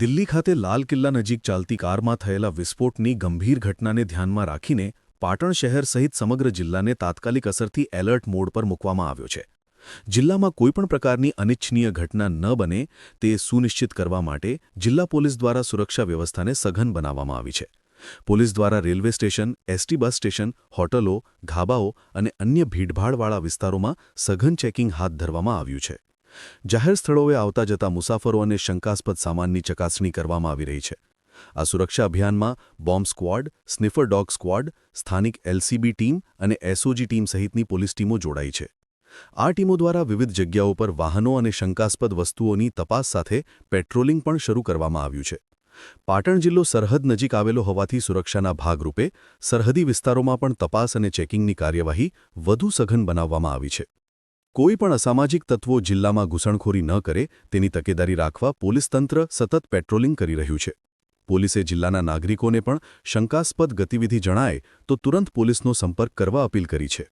દિલ્હી ખાતે લાલ કિલ્લા નજીક ચાલતી કારમાં થયેલા વિસ્ફોટની ગંભીર ઘટનાને ધ્યાનમાં રાખીને પાટણ શહેર સહિત સમગ્ર જિલ્લાને તાત્કાલિક અસરથી એલર્ટ મોડ પર મૂકવામાં આવ્યો છે. જિલ્લામાં કોઈપણ પ્રકારની અનિચ્છનીય ઘટના ન બને તે સુનિશ્ચિત કરવા માટે જિલ્લા પોલીસ દ્વારા સુરક્ષા વ્યવસ્થાને સઘન બનાવવામાં આવી છે. પોલીસ દ્વારા railway station, ST bus station, હોટલો, ધાબાઓ અને અન્ય ભીડભાડવાળા વિસ્તારોમાં સઘન ચેકિંગ હાથ ધરવામાં આવ્યું છે. જાહેર સ્થળોએ આવતા જતા મુસાફરો અને શંકાસ્પદ સામાનની ચકાસણી કરવામાં આવી રહી છે. આ સુરક્ષા અભિયાનમાં bomb squad, sniffer dog squad, સ્થાનિક એલસીબી ટીમ અને એસઓજી ટીમ સહિતની પોલીસ ટીમો જોડાઈ છે. આ ટીમો દ્વારા વિવિધ જગ્યાઓ પર વાહનો અને શંકાસ્પદ વસ્તુઓની તપાસ સાથે પેટ્રોલિંગ પણ શરૂ કરવામાં આવ્યું છે. પાટણ જિલ્લો સરહદ નજીક આવેલો હોવાથી સુરક્ષાના ભાગરૂપે સરહદી વિસ્તારોમાં પણ તપાસ અને ચેકિંગની કાર્યવાહી વધુ સઘન બનાવવામાં આવી છે. કોઈ પણ અસામાજિક તત્વો જિલ્લામાં ઘૂસણખોરી ન કરે, તેની તકેદારી રાખવા પોલીસ તંત્ર સતત પેટ્રોલિંગ કરી રહ્યું છે. પોલીસે જિલ્લાના નાગરિકોને પણ શંકાસ્પદ ગતિવિધિ જણાય તો તુરંત પોલીસનો સંપર્ક કરવા અપીલ કરી છે.